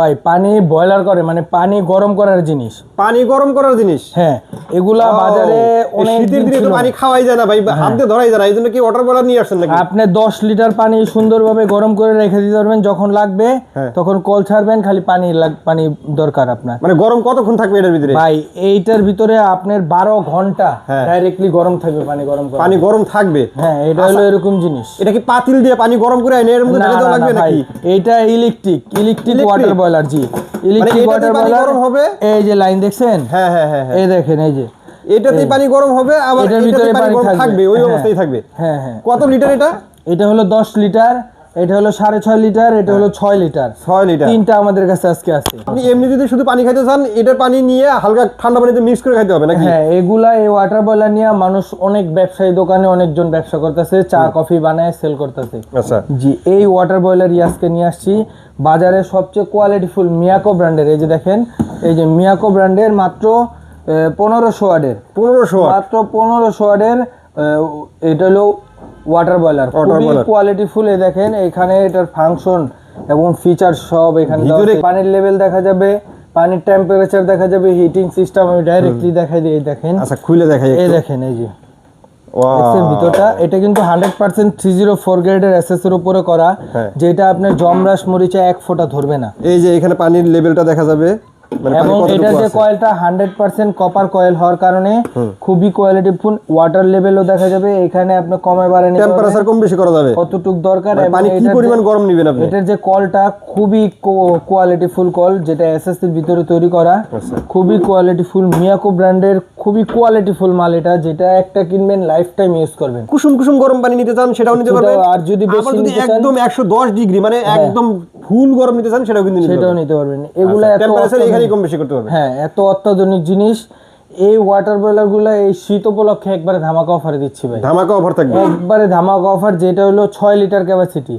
ভাই পানি বয়লার করে মানে পানি গরম করার জিনিস। পানি গরম করার জিনিস? হ্যাঁ এগুলা বাজারে অনেক শীতের দিন তো পানি খাওয়াই যায় না ভাই হাত দিয়ে ধরাই যায় না এই জন্য কি ওয়াটার বলার নিয়ে আসছেন নাকি? আপনি দশ লিটার পানি সুন্দরভাবে গরম করে রেখে দিতে পারবেন যখন লাগবে হ্যাঁ। তখন কল ছাড়বেন খালি পানি পানি দরকার আপনার। মানে গরম কতক্ষণ থাকবে এটার ভিতরে? ভাই এইটার ভিতরে আপনার বারো ঘণ্টা হ্যাঁ। ডাইরেক্টলি গরম থাকবে পানি গরম করা পানি গরম থাকবে? হ্যাঁ এটা হলো এরকম জিনিস। এটা কি পাতিল দিয়ে পানি গরম করে আইনে এর মধ্যে ঢেলে দেওয়া লাগবে নাকি? এইটা ইলেকট্রিক ইলেকট্রিক ওয়াটার বয়লার জি। ইলেকট্রিক ওয়াটার বয়লার হবে? এই যে লাইন দেখছেন? হ্যাঁ হ্যাঁ হ্যাঁ হ্যাঁ। এই দেখেন এই যে। এটাতেই পানি গরম হবে আবার এটার ভিতরে পানি থাকবে। ওই হ্যাঁ। অবস্থায় থাকবে। হ্যাঁ হ্যাঁ। কত লিটার এটা? এটা হলো দশ লিটার। এটা হলো সাড়ে ছয় লিটার এটা হলো ছয় লিটার। ছয় লিটার। তিনটা আমাদের কাছে আজকে আছে। আপনি এমনি যদি শুধু পানি খাইতে চান এটার পানি নিয়ে হালকা ঠান্ডা পানিতে মিক্স করে খাইতে হবে নাকি? হ্যাঁ এগুলা এই ওয়াটার বয়লার নিয়ে মানুষ অনেক ব্যবসায়ী দোকানে অনেকজন ব্যবসা করতেছে চা কফি বানায় সেল করতেছে। আচ্ছা। জি এই ওয়াটার বয়লার ইয়াসকে নিয়ে আসছি। বাজারে সবচেয়ে কোয়ালিটিফুল মিয়াকো ব্র্যান্ডের এই যে দেখেন এই যে মিয়াকো ব্র্যান্ডের মাত্র পনেরোশো ওয়ার্ডের পনেরোশো মাত্র পনেরোশো ওয়ার্ডের এটা হলো ওয়াটার বয়লার খুবই। কোয়ালিটিফুল এই দেখেন এখানে এটার ফাংশন এবং ফিচার সব এখানে। পানির লেভেল দেখা যাবে পানির টেম্পারেচার দেখা যাবে হিটিং সিস্টেম আমি ডাইরেক্টলি দেখাই দিই দেখেন। আচ্ছা খুলে দেখাই এই দেখেন এই যে। দেখছেন ভিতরটা? এটা কিন্তু hundred percent three zero four গ্রেডের উপরে করা হ্যাঁ। যেটা আপনার জমরাস মরিচা এক ফোঁটা ধরবে না। এই যে এখানে পানির লেভেলটা দেখা যাবে। এবং কতটুকু এটা যে কয়েলটা হান্ড্রেড পার্সেন্ট কপার কয়েল হওয়ার কারণে খুবই কোয়ালিটি ফুল ওয়াটার লেভেলও দেখা যাবে। এখানে আপনি কমে বাড়ে টেম্পারেচার কম বেশি করা যাবে। কতটুক দরকার মানে এবং পানি কি পরিমাণ গরম নেবেন আপনি? এটার যে কলটা খুবই কোয়ালিটি ফুল কল যেটা এসএসসি এর ভিতরে তৈরি করা। আচ্ছা। খুবই কোয়ালিটি ফুল মিয়াকো ব্র্যান্ডের খুবই কোয়ালিটি ফুল মাল এটা যেটা একটা কিনবেন লাইফ টাইম ইউজ করবেন। কুসুম কুসুম গরম পানি নিতে চান সেটাও নিতে পারবেন। আর যদি বেশি একদম 110 ডিগ্রি মানে একদম ফুল গরম নিতে চান সেটাও কিন্তু সেটাও নিতে পারবেন। এগুলা এত টেম্পারেচার এখানেই কম বেশি করতে হবে। হ্যাঁ এত অত্যাধুনিক জিনিস এই ওয়াটার বয়লারগুলা এই শীত উপলক্ষে একবারে ধামাকা অফারে দিচ্ছি ভাই। ধামাকা অফার থাকবে। একবারে ধামাকা অফার যেটা হলো ছয় লিটার ক্যাপাসিটি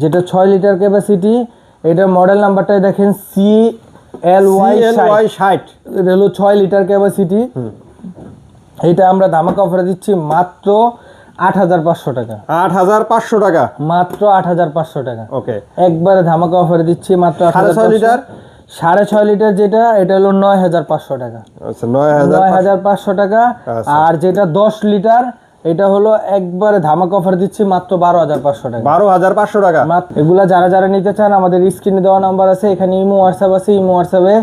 যেটা ছয় লিটার ক্যাপাসিটি এটা মডেল নাম্বারটা দেখেন সি এল ওয়াই CLY 60 এটা হলো ছয় লিটার ক্যাপাসিটি এটা আমরা ধামাকা অফারে দিচ্ছি মাত্র আট হাজার পাঁচশো টাকা। 8500 টাকা? মাত্র আট হাজার পাঁচশো টাকা। ওকে। একবারে ধামাকা অফারে দিচ্ছি মাত্র সাড়ে ছয় লিটার? সাড়ে ছয় লিটার যেটা এটা হলো নয় হাজার পাঁচশো টাকা। আচ্ছা 9000 নয় হাজার পাঁচশো টাকা। আচ্ছা। আর যেটা দশ লিটার এটা হলো একবারে ধামাকা অফার দিচ্ছি মাত্র বারো হাজার পাঁচশো টাকা। 12500 টাকা? মাত্র এগুলা যারা যারা নিতে চান আমাদের স্ক্রিনে দেওয়া নাম্বার আছে এখানে ইমো হোয়াটসঅ্যাপ আছে। ইমো হোয়াটসঅ্যাপে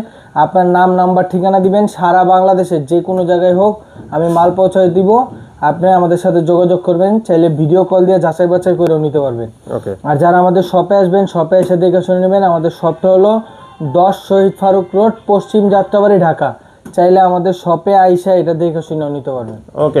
আপনার নাম নাম্বার ঠিকানা দিবেন। সারা বাংলাদেশের যে কোনো জায়গায় হোক আমি মাল পৌঁছায় দিব। আপনি আমাদের সাথে যোগাযোগ করবেন চাইলে ভিডিও কল দিয়ে যাচাই বাছাই করেও নিতে পারবেন। ওকে আর যারা আমাদের শপে আসবেন শপে এসে দেখে শুনে নেবেন আমাদের শপটা হলো দশ শহীদ ফারুক রোড পশ্চিম যাত্রাবাড়ি ঢাকা। চাইলে আমাদের শপে আইসা এটা দেখে শুনেও নিতে পারবেন। ওকে